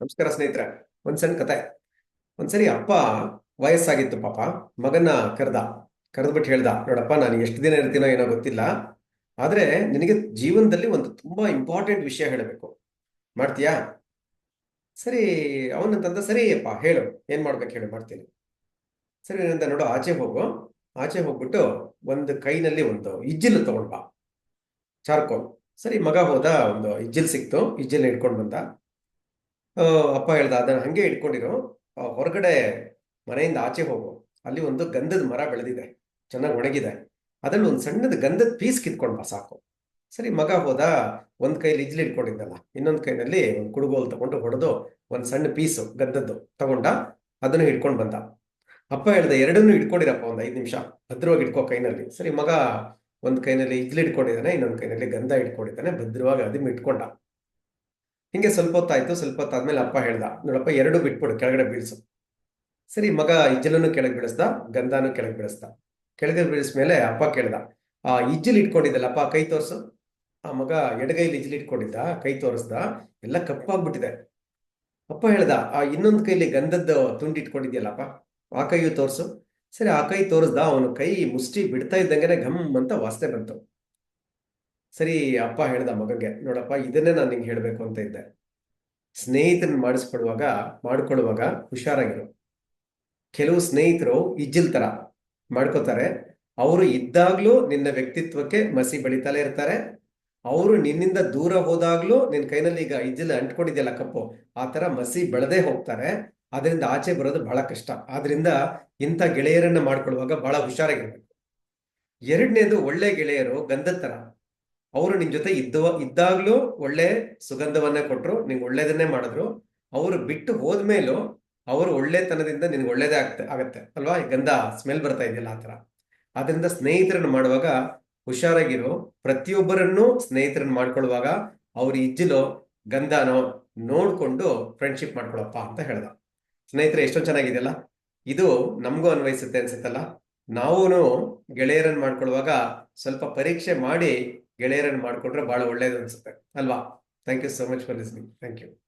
ನಮಸ್ಕಾರ ಸ್ನೇಹಿತರೆ, ಒಂದ್ ಸಣ್ಣ ಕತೆ. ಒಂದ್ಸರಿ ಅಪ್ಪ ವಯಸ್ಸಾಗಿತ್ತು ಪಾಪ ಮಗನ ಕರೆದ ಕರೆದ್ಬಿಟ್ಟು ಹೇಳ್ದ, ನೋಡಪ್ಪ ನಾನು ಎಷ್ಟು ದಿನ ಇರ್ತೀನೋ ಏನೋ ಗೊತ್ತಿಲ್ಲ, ಆದ್ರೆ ನಿನಗೆ ಜೀವನದಲ್ಲಿ ಒಂದು ತುಂಬಾ ಇಂಪಾರ್ಟೆಂಟ್ ವಿಷಯ ಹೇಳಬೇಕು. ಮಾಡ್ತೀಯಾ? ಸರಿ, ಅವನಂತಂದ, ಸರಿ ಅಪ್ಪ, ಹೇಳು, ಏನ್ ಮಾಡ್ಬೇಕು ಹೇಳು, ಮಾಡ್ತೀನಿ. ಸರಿ ಏನಂತ ನೋಡು, ಆಚೆ ಹೋಗು. ಆಚೆ ಹೋಗ್ಬಿಟ್ಟು ಒಂದು ಕೈನಲ್ಲಿ ಒಂದು ಇಜ್ಜಿಲು ತಗೊಂಡ್ಬಾ ಚಾರ್ಕೋಲ್. ಸರಿ, ಮಗ ಹೋದ ಒಂದು ಇಜ್ಜಿಲ್ ಸಿಕ್ತು ಇಜ್ಜಿಲ್ ಇಟ್ಕೊಂಡು ಬಂದ. ಅಪ್ಪ ಹೇಳ್ದ, ಅದನ್ನ ಹಂಗೆ ಇಟ್ಕೊಂಡಿರು. ಹೊರಗಡೆ ಮನೆಯಿಂದ ಆಚೆ ಹೋಗು. ಅಲ್ಲಿ ಒಂದು ಗಂಧದ ಮರ ಬೆಳೆದಿದೆ. ಚೆನ್ನಾಗಿ ಒಣಗಿದೆ. ಅದ್ರಲ್ಲಿ ಒಂದು ಸಣ್ಣದ ಗಂಧದ ಪೀಸ್ ಕಿತ್ಕೊಂಡ್ ಸಾಕು. ಸರಿ, ಮಗ ಹೋದ, ಒಂದ್ ಕೈಲಿ ಇಜ್ಲಿ ಇಟ್ಕೊಂಡಿದ್ದಲ್ಲ. ಇನ್ನೊಂದ್ ಕೈನಲ್ಲಿ ಒಂದು ಕುಡುಗೋಲು ತಗೊಂಡು ಹೊಡೆದು, ಒಂದು ಸಣ್ಣ ಪೀಸು ಗಂಧದ್ದು ತಗೊಂಡ, ಅದನ್ನು ಹಿಡ್ಕೊಂಡು ಬಂದ. ಅಪ್ಪ ಹೇಳ್ದ, ಎರಡನ್ನೂ ಇಟ್ಕೊಂಡಿರಪ್ಪ ಒಂದು ಐದು ನಿಮಿಷ. ಭದ್ರವಾಗಿ ಇಟ್ಕೋ ಕೈನಲ್ಲಿ. ಸರಿ, ಮಗ ಒಂದ್ ಕೈನಲ್ಲಿ ಇಜ್ಲಿ ಇಟ್ಕೊಂಡಿದ್ದಾನೆ, ಇನ್ನೊಂದ್ ಕೈನಲ್ಲಿ ಗಂಧ ಇಟ್ಕೊಂಡಿದ್ದಾನೆ ಭದ್ರವಾಗಿ ಅದನ್ನ ಇಟ್ಕೊಂಡ. ಹಿಂಗೆ ಸ್ವಲ್ಪ ಹೊತ್ತಾಯ್ತು, ಸ್ವಲ್ಪ ಹೊತ್ತಾದ್ಮೇಲೆ ಅಪ್ಪ ಹೇಳ್ದ, ನೋಡಪ್ಪ, ಎರಡು ಬಿಟ್ಬಿಡು, ಕೆಳಗಡೆ ಬೀಳ್ಸು. ಸರಿ, ಮಗ ಇಜ್ಜಲನ್ನು ಕೆಳಗೆ ಬೀಳಿಸ್ದ ಗಂಧಾನು ಕೆಳಗೆ ಬೀಳಿಸ್ದ. ಕೆಳಗೆ ಬೀಳಿಸ್ಮೇಲೆ ಅಪ್ಪ ಕೇಳ್ದ, ಆ ಇಜ್ಜಲ್ ಇಟ್ಕೊಂಡಿದ್ದಲ್ಲ ಅಪ್ಪ ಕೈ ತೋರ್ಸು. ಆ ಮಗ ಎಡಗೈಲಿ ಇಜ್ಜಲ್ ಇಟ್ಕೊಂಡಿದ್ದ, ಕೈ ತೋರಿಸ್ದ, ಎಲ್ಲ ಕಪ್ಪಾಗ್ಬಿಟ್ಟಿದೆ. ಅಪ್ಪ ಹೇಳ್ದ, ಆ ಇನ್ನೊಂದು ಕೈಲಿ ಗಂಧದ ತುಂಡು ಇಟ್ಕೊಂಡಿದ್ಯಲ್ಲಪ್ಪ, ಆ ಕೈಯು ತೋರ್ಸು. ಸರಿ, ಆ ಕೈ ತೋರಿಸ್ದ, ಅವನು ಕೈ ಮುಷ್ಟಿ ಬಿಡ್ತಾ ಇದ್ದಂಗೆ ಘಮ್ ಅಂತ ವಾಸನೆ ಬಂತು. ಸರಿ, ಅಪ್ಪ ಹೇಳ್ದ ಮಗಗೆ, ನೋಡಪ್ಪ, ಇದನ್ನೇ ನಾನು ನಿಂಗೆ ಹೇಳಬೇಕು ಅಂತ ಇದ್ದೆ. ಸ್ನೇಹಿತನ ಮಾಡಿಸ್ಕೊಡುವಾಗ, ಮಾಡ್ಕೊಳ್ಳುವಾಗ ಹುಷಾರಾಗಿರು. ಕೆಲವು ಸ್ನೇಹಿತರು ಇಜ್ಜಿಲ್ ತರ ಮಾಡ್ಕೋತಾರೆ. ಅವರು ಇದ್ದಾಗ್ಲೂ ನಿನ್ನ ವ್ಯಕ್ತಿತ್ವಕ್ಕೆ ಮಸಿ ಬೆಳಿತಲೇ ಇರ್ತಾರೆ. ಅವರು ನಿನ್ನಿಂದ ದೂರ ಹೋದಾಗ್ಲೂ ನಿನ್ನ ಕೈನಲ್ಲಿ ಈಗ ಇಜ್ಜಿಲ್ ಅಂಟ್ಕೊಂಡಿದ್ಯಲ್ಲ ಕಪ್ಪು, ಆ ತರ ಮಸಿ ಬೆಳೆದೇ ಹೋಗ್ತಾರೆ. ಅದರಿಂದ ಆಚೆ ಬರೋದು ಬಹಳ ಕಷ್ಟ. ಆದ್ರಿಂದ ಇಂಥ ಗೆಳೆಯರನ್ನ ಮಾಡ್ಕೊಳ್ಳುವಾಗ ಬಹಳ ಹುಷಾರಾಗಿರ್ಬೇಕು. ಎರಡನೇದು ಒಳ್ಳೆ ಗೆಳೆಯರು ಗಂಧದ ತರ. ಅವರು ನಿಮ್ ಜೊತೆ ಇದ್ದ ಇದ್ದಾಗ್ಲೂ ಒಳ್ಳೆ ಸುಗಂಧವನ್ನ ಕೊಟ್ರು ನಿಂಗೆ ಒಳ್ಳೇದನ್ನೇ ಮಾಡಿದ್ರು. ಅವರು ಬಿಟ್ಟು ಹೋದ್ಮೇಲೂ ಅವರು ಒಳ್ಳೆತನದಿಂದ ನಿನ್ಗೆ ಒಳ್ಳೇದೇ ಆಗ್ತ, ಆಗತ್ತೆ, ಅಲ್ವಾ? ಗಂಧ ಸ್ಮೆಲ್ ಬರ್ತಾ ಇದೆಯಲ್ಲ ಆ ತರ ಆದ್ರಿಂದ ಸ್ನೇಹಿತರನ್ನು ಮಾಡುವಾಗ ಹುಷಾರಾಗಿರು. ಪ್ರತಿಯೊಬ್ಬರನ್ನು ಸ್ನೇಹಿತರನ್ನ ಮಾಡ್ಕೊಳ್ಳುವಾಗ ಅವ್ರ ಇಜ್ಜಿಲೋ ಗಂಧನೋ ನೋಡ್ಕೊಂಡು ಫ್ರೆಂಡ್ಶಿಪ್ ಮಾಡ್ಕೊಳಪ್ಪ ಅಂತ ಹೇಳ್ದ. ಸ್ನೇಹಿತರೆ ಎಷ್ಟೊಂದು ಚೆನ್ನಾಗಿದೆಯಲ್ಲ? ಇದು ನಮಗೂ ಅನ್ವಯಿಸುತ್ತೆ ಅನ್ಸುತ್ತಲ್ಲ? ನಾವೂ ಗೆಳೆಯರನ್ನ ಮಾಡ್ಕೊಳ್ಳುವಾಗ ಸ್ವಲ್ಪ ಪರೀಕ್ಷೆ ಮಾಡಿ ಗೆಳೆಯರನ್ನ ಮಾಡ್ಕೊಂಡ್ರೆ ಬಹಳ ಒಳ್ಳೇದು ಅನ್ಸುತ್ತೆ. ಅಲ್ವಾ? Thank you so much for listening thank you